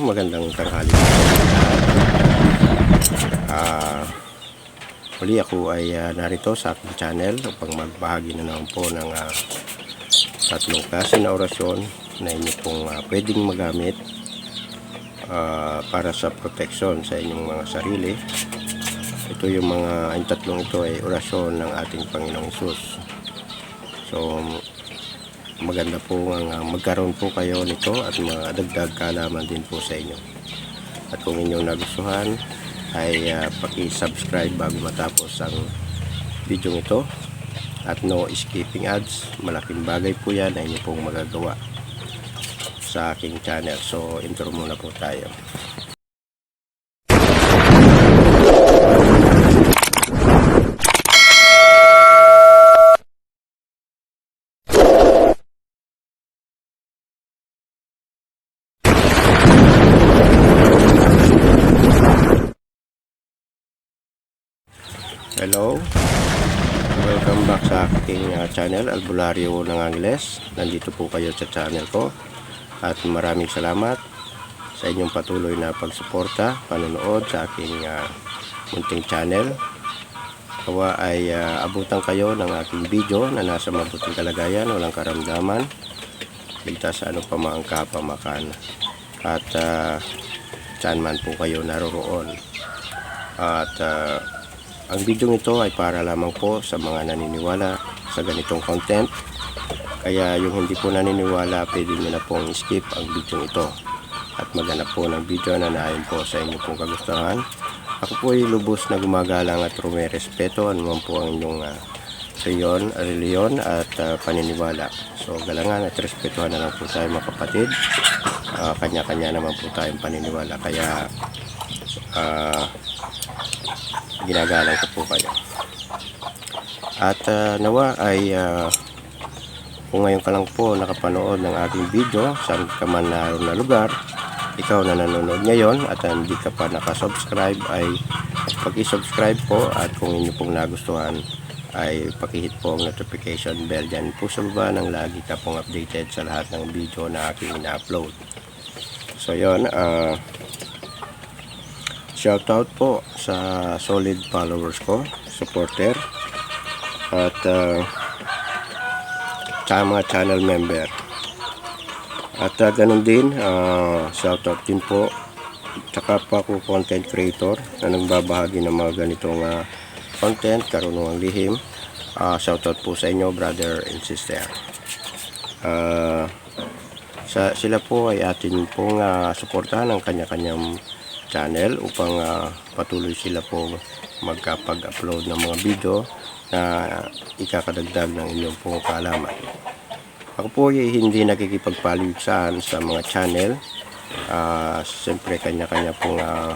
magandang tanghali. Ah, muli ako ay ah, narito sa aking channel upang magbahagi na naman po ng ah, tatlong klase na orasyon na inyo pong ah, pwedeng magamit ah, para sa proteksyon sa inyong mga sarili. Ito yung mga, yung tatlong ito ay orasyon ng ating Panginoong Isus. So, maganda po ang ah, magkaroon po kayo nito at madagdag kaalaman din po sa inyo. At kung inyong nagustuhan ay ah, paki-subscribe bago matapos ang video ito at no skipping ads. Malaking bagay po yan na inyo pong magagawa sa aking channel. So, intro muna po tayo. Hello. Welcome back sa aking uh, channel, Albulario ng Angles. Nandito po kayo sa channel ko. At maraming salamat sa inyong patuloy na pagsuporta, panonood sa aking uh, munting channel. Kawa ay uh, abutan kayo ng aking video na nasa mabuting kalagayan, walang karamdaman. Ligtas sa ano pa mang kapamakan. At uh, saan man po kayo naroroon. At uh, ang video ito ay para lamang po sa mga naniniwala sa ganitong content. Kaya yung hindi po naniniwala, pwede nyo na pong skip ang video ito. At maghanap po ng video na naayon po sa inyo pong kagustuhan. Ako po ay lubos na gumagalang at rumerespeto anuman po ang inyong uh, reliyon, reliyon at ah, paniniwala. So galangan at respetuhan na lang po tayo mga kapatid. Ah, kanya-kanya naman po tayong paniniwala. Kaya ah, ginagalang ko po kayo. At ah, nawa ay ah, kung ngayon ka lang po nakapanood ng ating video saan ka man naroon na lugar, ikaw na nanonood ngayon at hindi ka pa nakasubscribe ay pag-subscribe po at kung inyo pong nagustuhan ay pakihit po ang notification bell dyan po sa baba nang lagi ka pong updated sa lahat ng video na aking ina-upload. So yon ah Shoutout po sa solid followers ko, supporter, at uh, sa mga channel member. At uh, ganun din, uh, shoutout din po sa kapwa ko content creator na nagbabahagi ng mga ganitong uh, content, karunungang lihim. Uh, shoutout po sa inyo, brother and sister. Uh, sa, sila po ay atin pong uh, suportahan ng kanya-kanyang channel upang ah, patuloy sila po magkapag-upload ng mga video na ikakadagdag ng inyong pong kaalaman. Ako po ay hindi nakikipagpaligsahan sa mga channel. Ah, Siyempre kanya-kanya pong ah,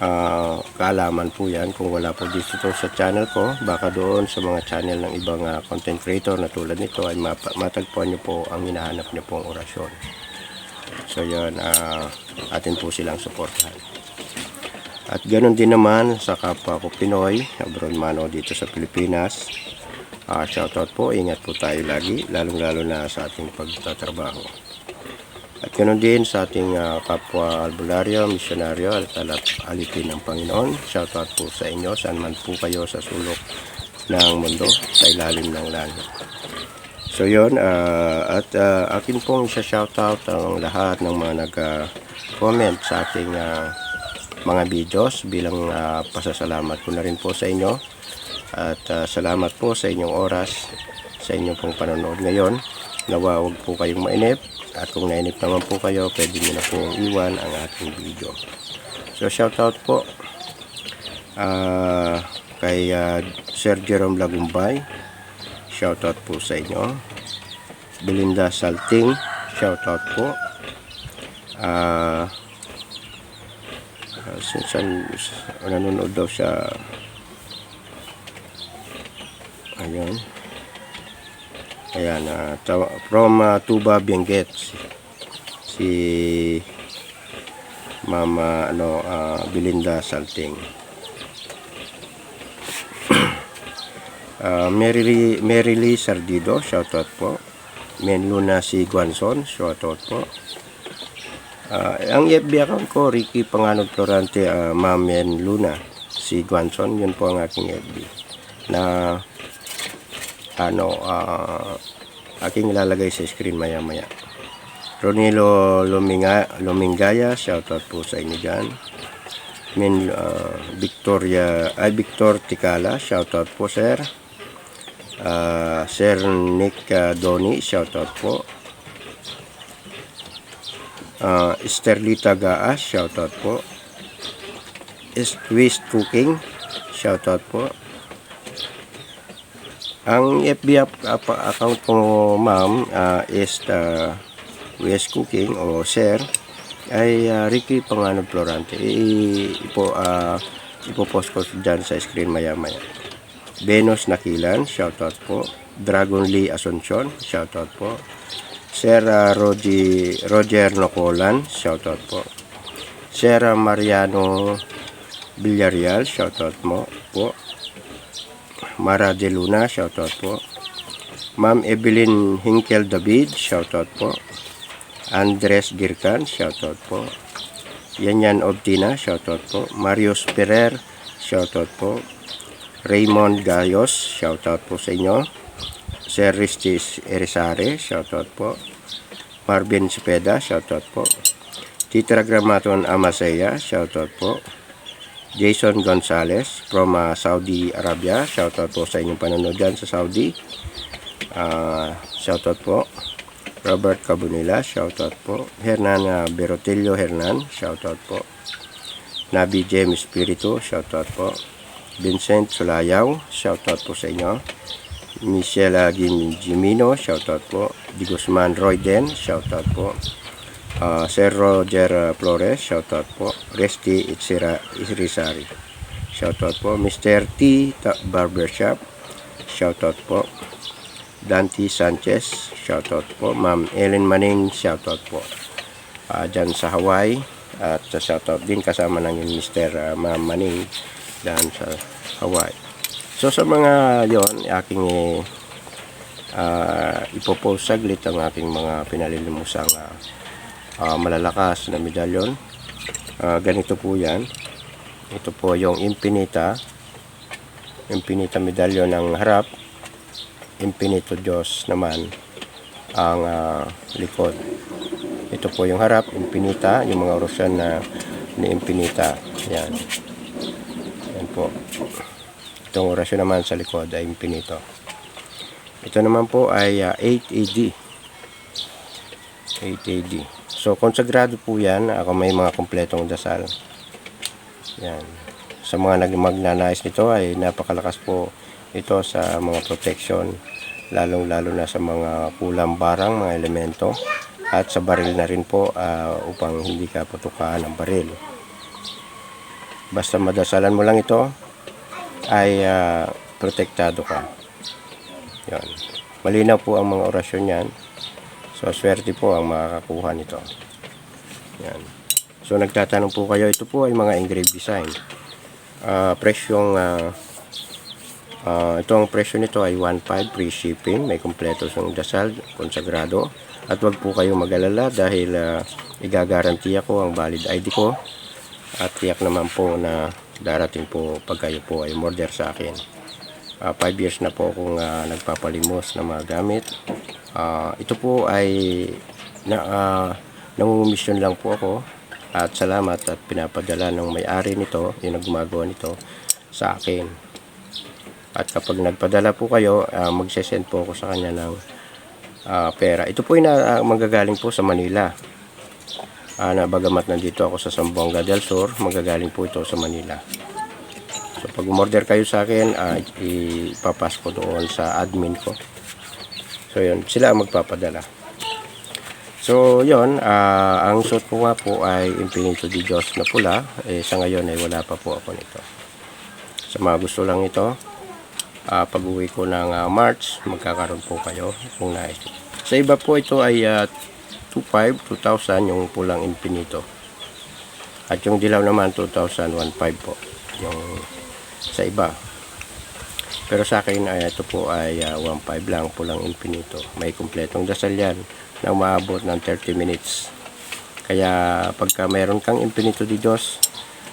ah, kaalaman po yan. Kung wala po dito sa channel ko, baka doon sa mga channel ng ibang ah, content creator na tulad nito ay matagpuan nyo po ang hinahanap nyo pong orasyon. So yun, ah, atin po silang suportahan. At ganoon din naman sa kapwa ko Pinoy, abroad man o dito sa Pilipinas. Ah, shoutout po, ingat po tayo lagi, lalong-lalo na sa ating pagtatrabaho. At ganoon din sa ating ah, kapwa albularyo, misyonaryo at alap alipin ng Panginoon. Shoutout po sa inyo, saan man po kayo sa sulok ng mundo, sa ilalim ng langit. So yun, ah, at ah, akin pong isa shoutout ang lahat ng mga nag-comment sa aking ah, mga videos bilang ah, pasasalamat ko na rin po sa inyo. At ah, salamat po sa inyong oras, sa inyong pong panonood ngayon. Nawa huwag po kayong mainip. At kung nainip naman po kayo, pwede nyo na pong iwan ang aking video. So shoutout po ah, kay ah, Sir Jerome Lagumbay. Shoutout po sa inyo. Belinda Salting, shoutout po. Ah, uh, sinsan nanonood daw siya. Ayun. Ayan, ah, tawa- from ah, Tuba, Benguet. Si Mama ano ah, Belinda Salting. Ah, Mary, Lee- Mary Lee Sardido, shoutout po. Men Luna si Guanzon, shoutout po. Ah, ang FB account ko, Ricky Panganod Florante, uh, Mamian Luna, si Guanson, yun po ang aking FB. Na, ano, ah, aking ilalagay sa screen maya maya. Ronilo Luminga, Lumingaya, shoutout po sa inyo dyan. Min ah, Victoria, ay Victor Tikala, shoutout po sir. Ah, Sir Nick ah, Doni, shoutout po. Ah, Esterlita Gaas, shoutout po. Is Twist Cooking, shoutout po. Ang FB account ko, ma'am, ah, is the West Cooking o Sir ay ah, Ricky Pangano Florante. I, ipo, ah, ipopost ko dyan sa screen maya maya. Venus Nakilan, shoutout po. Dragon Lee Asuncion, shoutout po. Sir ah, Rogi, Roger Nocolan, shoutout po. Sir ah, Mariano Villarreal, shoutout mo po. Mara De Luna, shoutout po. Ma'am Evelyn Hinkel David, shoutout po. Andres Girkan, shoutout po. Yanyan Obtina, shoutout po. Marius Perer, shoutout po. Raymond Gayos, shoutout po sa inyo. Sir Ristis Erisare, shoutout po. Marvin Cepeda, shoutout po. Titra Gramaton Amasaya, shoutout po. Jason Gonzalez from uh, Saudi Arabia, shoutout po sa inyong panonood dyan sa Saudi. Ah, shoutout po. Robert Cabunila, shoutout po. Hernan uh, Berotilio Hernan, shoutout po. Nabi James Espiritu, shoutout po. Vincent Sulayaw, shoutout po sa inyo. Michelle Gimino, shoutout po. Di Guzman Royden, shoutout po. Ah, Sir Roger uh, Flores, shoutout po. Resty Itzira Isrisari, shoutout po. Mr. T Barbershop, shoutout po. Dante Sanchez, shoutout po. Ma'am Ellen Maning, shoutout po. Ah, dyan sa Hawaii. At shoutout din kasama ng Mr. uh, Ma'am Maning dyan sa Hawaii. So sa mga yon aking ah, ipopost saglit ang aking mga pinalilimusang ah, ah, malalakas na medalyon. Ah, ganito po yan. Ito po yung Infinita. Infinita medalyon ng harap. Infinito Diyos naman ang ah, likod. Ito po yung harap, Infinita, yung mga orasyon na ni Infinita. Yan. Itong orasyon naman sa likod ay Infinito. Ito naman po ay ah, 8 AD. 8 AD. So, konsagrado po yan. Ako may mga kompletong dasal. Yan. Sa mga nag magnanais nito ay napakalakas po ito sa mga protection. Lalong-lalo na sa mga kulang barang, mga elemento. At sa baril na rin po ah, upang hindi ka putukaan ng baril. Basta madasalan mo lang ito ay ah, protektado ka. Yan. Malinaw po ang mga orasyon yan. So, swerte po ang makakakuha nito. Yan. So, nagtatanong po kayo, ito po ay mga engraved design. Ah, presyong, ah, ah, ito ang presyo nito ay 1.5 free shipping. May kompleto siyang dasal, konsagrado. At wag po kayong mag-alala dahil ah, igagaranti ako ang valid ID ko. At tiyak naman po na darating po pag kayo po ay order sa akin. 5 years na po akong ah, nagpapalimos na mga gamit. Ah, ito po ay na, uh, nangungumisyon lang po ako at salamat at pinapadala ng may-ari nito, yung gumagawa nito sa akin. At kapag nagpadala po kayo, uh, magsesend po ako sa kanya ng ah, pera. Ito po ay na, ah, manggagaling po sa Manila. Ah, na bagamat nandito ako sa Zamboanga del Sur, manggagaling po ito sa Manila. So pag umorder kayo sa akin, ah, ipapas ko doon sa admin ko. So yun, sila ang magpapadala. So yun, ah, ang suit ko nga po ay Infinito di Diyos na pula. Eh, sa ngayon ay wala pa po ako nito. Sa mga gusto lang ito, ah, pag uwi ko ng ah, March, magkakaroon po kayo kung nais. Sa iba po ito ay ah, 2.5, 2,000 yung pulang Infinito. At yung dilaw naman 2,000, 1.5 po. Yung sa iba. Pero sa akin ay ito po ay ah, 1.5 lang pulang infinito. May kumpletong dasal yan na umaabot ng 30 minutes. Kaya pagka mayroon kang Infinito di Diyos,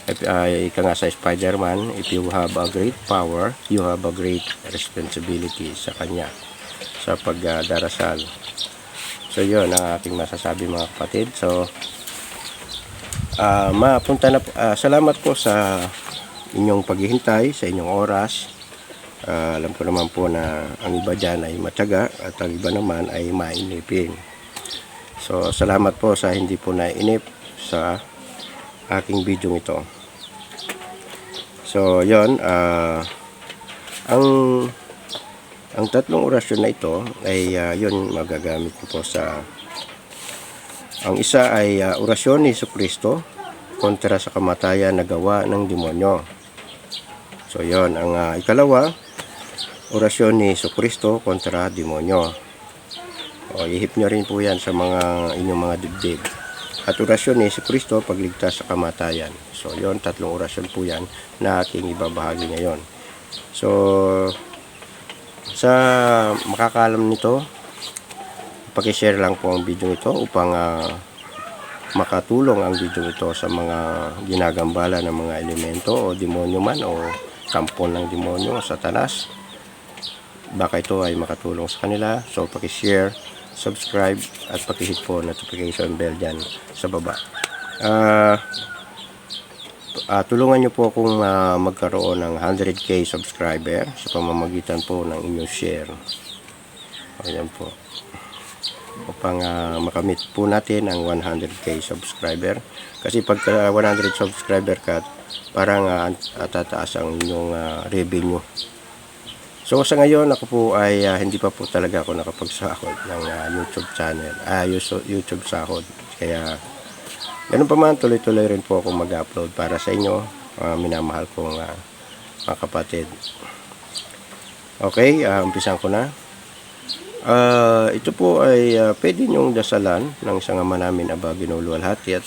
if, uh, ika nga sa Spider-Man, if you have a great power, you have a great responsibility sa Kanya sa pagdarasal. So yun ang aking masasabi mga kapatid. So ah mapunta na ah, salamat po sa inyong paghihintay, sa inyong oras. Ah, alam ko naman po na ang iba dyan ay matyaga at ang iba naman ay mainipin. So salamat po sa hindi po nainip sa aking video ito. So yon ah ang ang tatlong orasyon na ito ay ah, yun magagamit ko po sa ang isa ay ah, orasyon ni Kristo kontra sa kamatayan na gawa ng demonyo. So yon ang ah, ikalawa orasyon ni Kristo kontra demonyo. O ihip nyo rin po yan sa mga inyong mga dibdib. At orasyon ni Kristo pagligtas sa kamatayan. So yon tatlong orasyon po yan na aking ibabahagi ngayon. So sa makakalam nito, pakishare lang po ang video ito upang ah, makatulong ang video ito sa mga ginagambala ng mga elemento o demonyo man o kampon ng demonyo o satanas. Baka ito ay makatulong sa kanila. So pakishare, subscribe at pakihit po notification bell dyan sa baba. Ah Ah, tulungan niyo po akong ah, magkaroon ng 100k subscriber sa pamamagitan po ng inyong share. Ayan po. Upang ah, makamit po natin ang 100k subscriber. Kasi pagka 100 subscriber ka, parang ah, tataas ang inyong ah, revenue. So sa ngayon ako po ay ah, hindi pa po talaga ako nakapagsahod ng ah, YouTube channel, ah Yuso- YouTube sahod. Kaya Ganun pa man, tuloy-tuloy rin po ako mag-upload para sa inyo, mga minamahal kong ah, mga kapatid. Okay, uh, umpisan ko na. Ah, ito po ay ah, pwede niyong dasalan ng isang ama namin aba ginuluwalhati at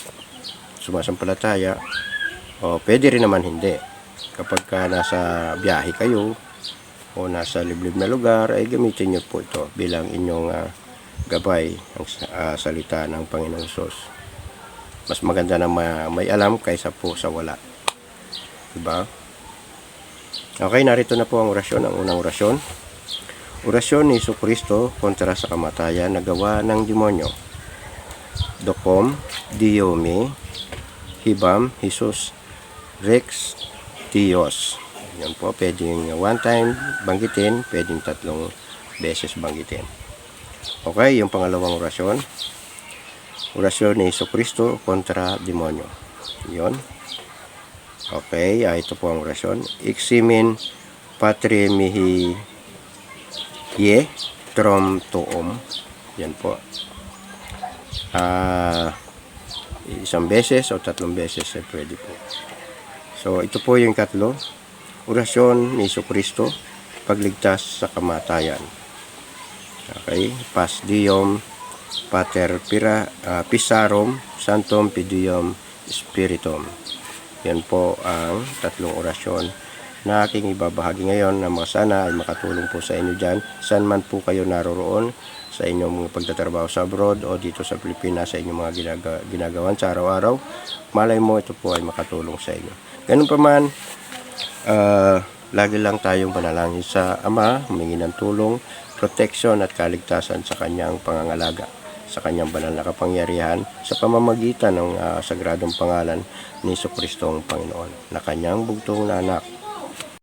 sumasampalataya. O pwede rin naman hindi. Kapag ka nasa biyahe kayo o nasa liblib na lugar, ay gamitin niyo po ito bilang inyong ah, gabay ang ah, salita ng Panginoong Sos mas maganda na ma- may alam kaysa po sa wala. Diba? Okay, narito na po ang orasyon, ang unang orasyon. Orasyon ni Kristo kontra sa kamatayan na gawa ng demonyo. Dokom, Diome, Hibam, Jesus, Rex, Dios. Yan po, pwedeng one time banggitin, pwedeng tatlong beses banggitin. Okay, yung pangalawang orasyon orasyon ni Kristo kontra demonyo. Yon. Okay, ah, ito po ang orasyon. Iximin patri mihi ye trom toom. Yan po. Ah, isang beses o tatlong beses ay pwede po. So, ito po yung katlo. Orasyon ni Kristo pagligtas sa kamatayan. Okay, pas diom Pater Pira, ah, Pisarum, Santum Pidium Spiritum. Yan po ang tatlong orasyon na aking ibabahagi ngayon na mga sana ay makatulong po sa inyo dyan. Saan man po kayo naroroon sa inyong mga pagtatrabaho sa abroad o dito sa Pilipinas sa inyong mga ginaga, ginagawan sa araw-araw. Malay mo ito po ay makatulong sa inyo. Ganun pa man, ah, lagi lang tayong panalangin sa Ama, humingi ng tulong, protection at kaligtasan sa kanyang pangangalaga sa kanyang banal na kapangyarihan sa pamamagitan ng ah, sagradong pangalan ni Kristong Panginoon na kanyang bugtong na anak